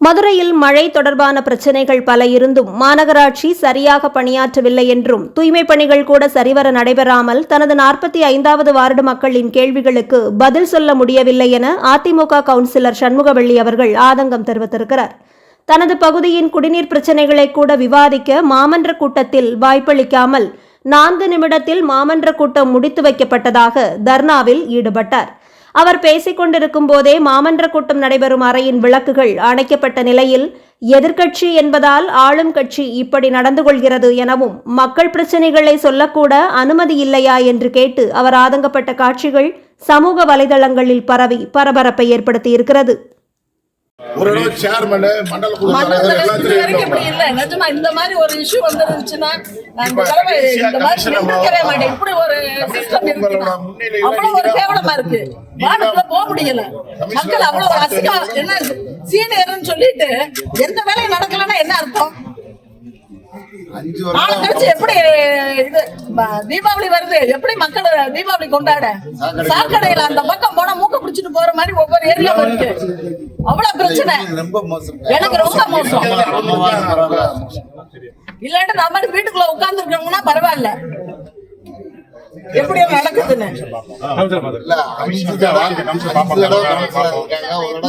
மதுரையில் மழை தொடர்பான பிரச்சினைகள் பல இருந்தும் மாநகராட்சி சரியாக பணியாற்றவில்லை என்றும் தூய்மை பணிகள் கூட சரிவர நடைபெறாமல் தனது நாற்பத்தி ஐந்தாவது வார்டு மக்களின் கேள்விகளுக்கு பதில் சொல்ல முடியவில்லை என அதிமுக கவுன்சிலர் சண்முகவள்ளி அவர்கள் ஆதங்கம் தெரிவித்திருக்கிறார். தனது பகுதியின் குடிநீர் பிரச்சினைகளை கூட விவாதிக்க மாமன்ற கூட்டத்தில் வாய்ப்பளிக்காமல் நான்கு நிமிடத்தில் மாமன்ற கூட்டம் முடித்து வைக்கப்பட்டதாக தர்ணாவில் ஈடுபட்டார். அவர் பேசிக் கொண்டிருக்கும் போதே மாமன்ற கூட்டம் நடைபெறும் அறையின் விளக்குகள் அணைக்கப்பட்ட நிலையில் எதிர்க்கட்சி என்பதால் ஆளும் கட்சி இப்படி நடந்து கொள்கிறது எனவும் மக்கள் பிரச்சனைகளை சொல்லக்கூட அனுமதி இல்லையா என்று கேட்டு அவர் ஆதங்கப்பட்ட காட்சிகள் சமூக வலைதளங்களில் பரவி பரபரப்பை ஏற்படுத்தியிருக்கிறது. ஒரு இடம் சேர்மன் மண்டல. நிஜமா இந்த மாதிரி ஒரு issue வந்துருந்துச்சுன்னா, இந்த இப்ப தடவை ஈஸியா இந்த மாதிரி கமிஷனர் நின்றுக்கவே மா- மாட்டேன். இப்படி ஒரு system இருக்குன்னா, அவ்வளவு ஒரு கேவலமா இருக்கு. வார்டுக்குள்ள போக முடியல. மக்கள் அவ்வளவு அசிங்கம். என்ன சீனியர்னு சொல்லிட்டு எந்த வேலையும் நடக்கலைன்னா எப்படி இது ப- தீபாவளி வருது. எப்படி மக்கள் தீபாவளி கொண்டாட? சாக்கடையில அந்த பக்கம் போனா மூக்க பிடிச்சிட்டு போற மாதிரி ஒவ்வொரு ஏரியாவும் இருக்கு. அவ்வளவு பிரச்சனை. ரொம்ப மோசம். எனக்கு ரொம்ப மோசம். இல்லாட்டி நம்ம வீட்டுக்குள்ள உட்கார்ந்து இருக்கவங்கன்னா பரவாயில்ல. எப்படி நடக்குதுன்னு?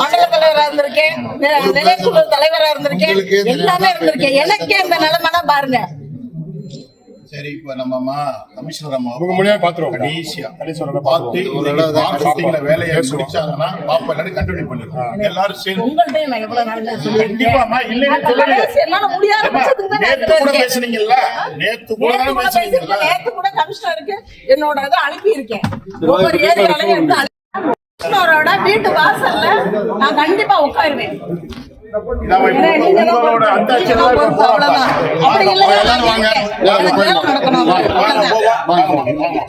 மண்டல தலைவரா இருந்திருக்கேன். நிலைக்குழு தலைவரா இருந்திருக்கேன். எல்லாமே இருந்திருக்கேன். எனக்கே இந்த நிலைமைனா பாருங்க. சரி இப்ப நம்ம அம்மா கமிஷனர் அம்மா உங்க மூலியமா பாத்துருவோம். கடைசியா கடைசியா பார்த்து மார்க்கெட்டிங்ல வேலையை முடிச்சாங்கன்னா பாப்பா இல்லாட்டி கண்டினியூ பண்ணிடுவோம். எல்லாரும் சேர்ந்து. உங்கள்ட்ட நான் எவ்வளவு நாள் சொல்லலையே. கடைசி என்னால முடியாத பட்சத்துக்கு நேத்து கூட இருக்கேன். பேசுனீங்கல்ல? நேத்து கூட நேத்து தானே கூட பேசுனீங்கல்ல. நேத்து கூட கமிஷனருக்கு என்னோட இதை அனுப்பியிருக்கேன். ஒவ்வொரு ஏரியாலையும் அனுப்பி- வீட்டு வாசல்ல நான் கண்டிப்பா உட்காருவேன். உங்களோட அவ்வளவுதான். வாங்க, வாங்க, வாங்க.